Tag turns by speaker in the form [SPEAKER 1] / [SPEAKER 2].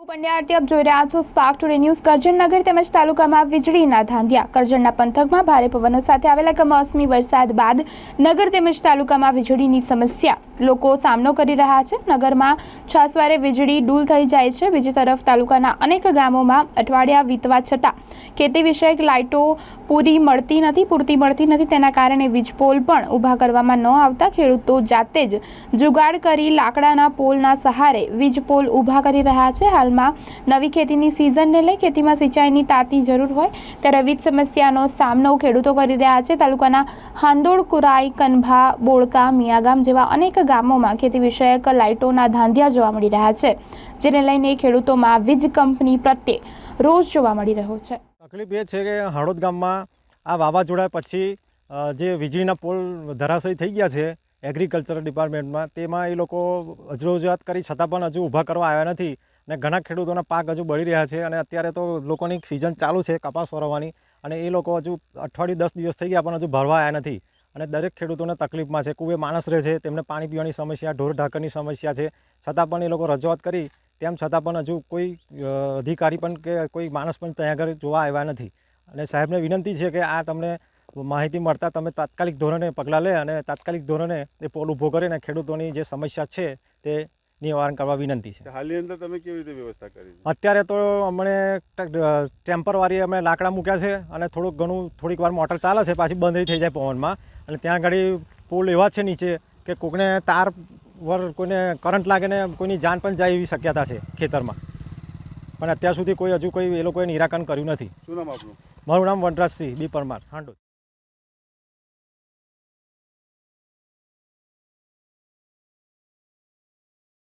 [SPEAKER 1] હું પંડ્યા આરતી આપ જોઈ રહ્યા છો સ્પાર્ક ટુડે ન્યૂઝ કરજણનગર તેમજ તાલુકામાં વીજળીના ધાંધિયા. કરજણના પંથકમાં ભારે પવનો સાથે આવેલા કમોસમી વરસાદ બાદ નગર તેમજ તાલુકામાં વીજળીની સમસ્યા. લોકો સામનો કરી રહ્યા છે. નગરમાં છાસવારે વીજળી ડૂલ થઈ જાય છે. બીજી તરફ તાલુકાના અનેક ગામોમાં અઠવાડિયા વીતવા છતાં ખેતી વિષયક લાઇટો પૂરી મળતી નથી, પૂરતી મળતી નથી. તેના કારણે વીજ પોલ પણ ઊભા કરવામાં ન આવતા ખેડૂતો જાતે જ જુગાડ કરી લાકડાના પોલના સહારે વીજ પોલ ઊભા કરી રહ્યા છે. હાલમાં નવી ખેતીની સિઝનને લઈ ખેતીમાં સિંચાઈની તાતી જરૂર હોય ત્યારે વીજ સમસ્યાનો સામનો ખેડૂતો કરી રહ્યા છે. તાલુકાના હાંદોડ, કુરાઈ કનભા બોળકા મિયાગામ જેવા અનેક ગામોમાં ખેતી વિષયક લાઇટોના ધાંધિયા જોવા મળી રહ્યા છે, જેને લઈને ખેડૂતોમાં વીજ કંપની પ્રત્યે રોષ જોવા મળી રહ્યો છે.
[SPEAKER 2] તકલીફ એ છે કે હળોદ ગામમાં આ વાવાઝોડા પછી જે વીજળીના પોલ ધરાશયી થઈ ગયા છે એગ્રીકલ્ચર ડિપાર્ટમેન્ટમાં તેમાં એ લોકો રજૂઆત કરી છતાં પણ હજુ ઊભા કરવા આવ્યા નથી અને ઘણા ખેડૂતોના પાક હજુ બળી રહ્યા છે અને અત્યારે તો લોકોની સિઝન ચાલુ છે કપાસ વરવાની અને એ લોકો હજુ અઠવાડિયું દસ દિવસ થઈ ગયા પણ હજુ ભરવા આવ્યા નથી. અને દરેક ખેડૂતોને તકલીફમાં છે. કુવે માણસ રહે છે, તેમને પાણી પીવાની સમસ્યા, ઢોર ઢાંકરની સમસ્યા છે. છતાં પણ એ લોકો રજૂઆત કરી, તેમ છતાં પણ હજુ કોઈ અધિકારી પણ કે કોઈ માણસ પણ ત્યાં આગળ જોવા આવ્યા નથી. અને સાહેબને વિનંતી છે કે આ તમને માહિતી મળતા તમે તાત્કાલિક ધોરણે પગલાં લે અને તાત્કાલિક ધોરણે એ પોલ ઊભો કરીને ખેડૂતોની જે સમસ્યા છે તે નિવારણ કરવા વિનંતી છે.
[SPEAKER 3] હાલની અંદર તમે કેવી રીતે વ્યવસ્થા કરી
[SPEAKER 2] અત્યારે તો અમને ટેમ્પરવારી અમે લાકડા મૂક્યા છે અને થોડુંક ઘણું થોડીક વાર મોટર ચાલે છે પાછી બંધ થઈ જાય પવનમાં. અને ત્યાં આગળ પુલ એવા છે નીચે કે કોકને તાર વર કોઈને કરંટ લાગે ને કોઈની જાન પણ જાય એવી શક્યતા છે ખેતરમાં. પણ અત્યાર સુધી કોઈ હજુ કોઈ એ લોકોએ નિરાકરણ કર્યું નથી.
[SPEAKER 3] શું નામ આપનું?
[SPEAKER 2] મારું નામ વનરાજસિંહ બી પરમાર હાંડોદ.